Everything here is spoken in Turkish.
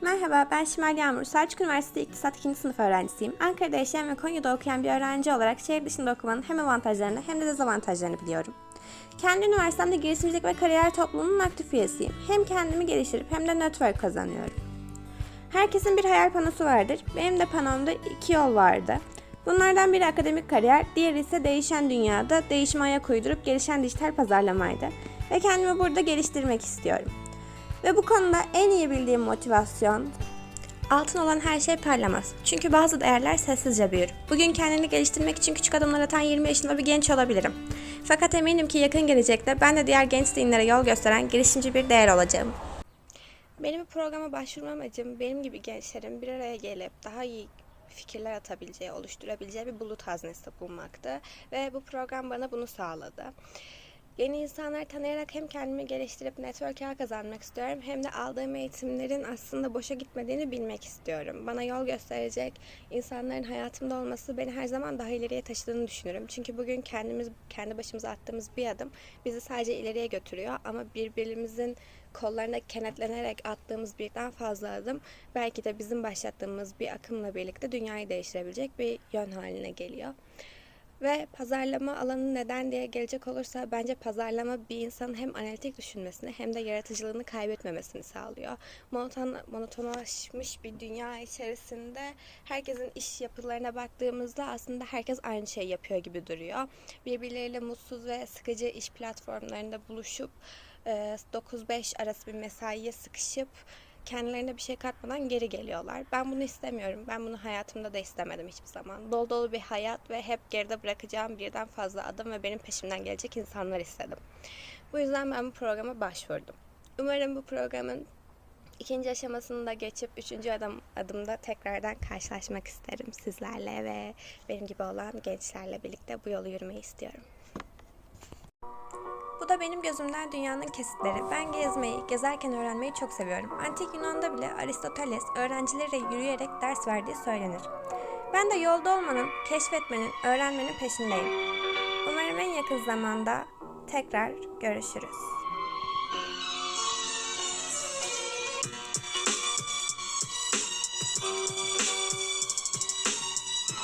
Merhaba, ben Şimal Yağmur. Selçuk Üniversitesi İktisat 2. sınıf öğrencisiyim. Ankara'da yaşayan ve Konya'da okuyan bir öğrenci olarak şehir dışında okumanın hem avantajlarını hem de dezavantajlarını biliyorum. Kendi üniversitemde girişimcilik ve kariyer topluluğunun aktif üyesiyim. Hem kendimi geliştirip hem de network kazanıyorum. Herkesin bir hayal panosu vardır. Benim de panomda iki yol vardı. Bunlardan biri akademik kariyer, diğeri ise değişen dünyada değişime ayak uydurup gelişen dijital pazarlamaydı. Ve kendimi burada geliştirmek istiyorum. Ve bu konuda en iyi bildiğim motivasyon altın olan her şey parlamaz. Çünkü bazı değerler sessizce büyür. Bugün kendini geliştirmek için küçük adımlar atan 20 yaşında bir genç olabilirim. Fakat eminim ki yakın gelecekte ben de diğer genç zihinlere yol gösteren girişimci bir değer olacağım. Benim bu programa başvurma amacım benim gibi gençlerin bir araya gelip daha iyi fikirler atabileceği, oluşturabileceği bir bulut haznesi bulmaktı. Ve bu program bana bunu sağladı. Yeni insanlar tanıyarak hem kendimi geliştirip network ağ kazanmak istiyorum hem de aldığım eğitimlerin aslında boşa gitmediğini bilmek istiyorum. Bana yol gösterecek insanların hayatımda olması beni her zaman daha ileriye taşıdığını düşünürüm. Çünkü bugün kendimiz kendi başımıza attığımız bir adım bizi sadece ileriye götürüyor ama birbirimizin kollarına kenetlenerek attığımız birden fazla adım belki de bizim başlattığımız bir akımla birlikte dünyayı değiştirebilecek bir yön haline geliyor. Ve pazarlama alanı neden diye gelecek olursa bence pazarlama bir insanın hem analitik düşünmesini hem de yaratıcılığını kaybetmemesini sağlıyor. Monoton, monotonlaşmış bir dünya içerisinde herkesin iş yapılarına baktığımızda aslında herkes aynı şeyi yapıyor gibi duruyor. Birbirleriyle mutsuz ve sıkıcı iş platformlarında buluşup 9-5 arası bir mesaiye sıkışıp kendilerine bir şey katmadan geri geliyorlar. Ben bunu istemiyorum. Ben bunu hayatımda da istemedim hiçbir zaman. Dolu dolu bir hayat ve hep geride bırakacağım birden fazla adım ve benim peşimden gelecek insanlar istedim. Bu yüzden ben bu programa başvurdum. Umarım bu programın ikinci aşamasını da geçip üçüncü adım, adımda tekrardan karşılaşmak isterim sizlerle ve benim gibi olan gençlerle birlikte bu yolu yürümeyi istiyorum. Bu da benim gözümden dünyanın kesitleri. Ben gezmeyi, gezerken öğrenmeyi çok seviyorum. Antik Yunan'da bile Aristoteles öğrencilere yürüyerek ders verdiği söylenir. Ben de yolda olmanın, keşfetmenin, öğrenmenin peşindeyim. Umarım en yakın zamanda tekrar görüşürüz.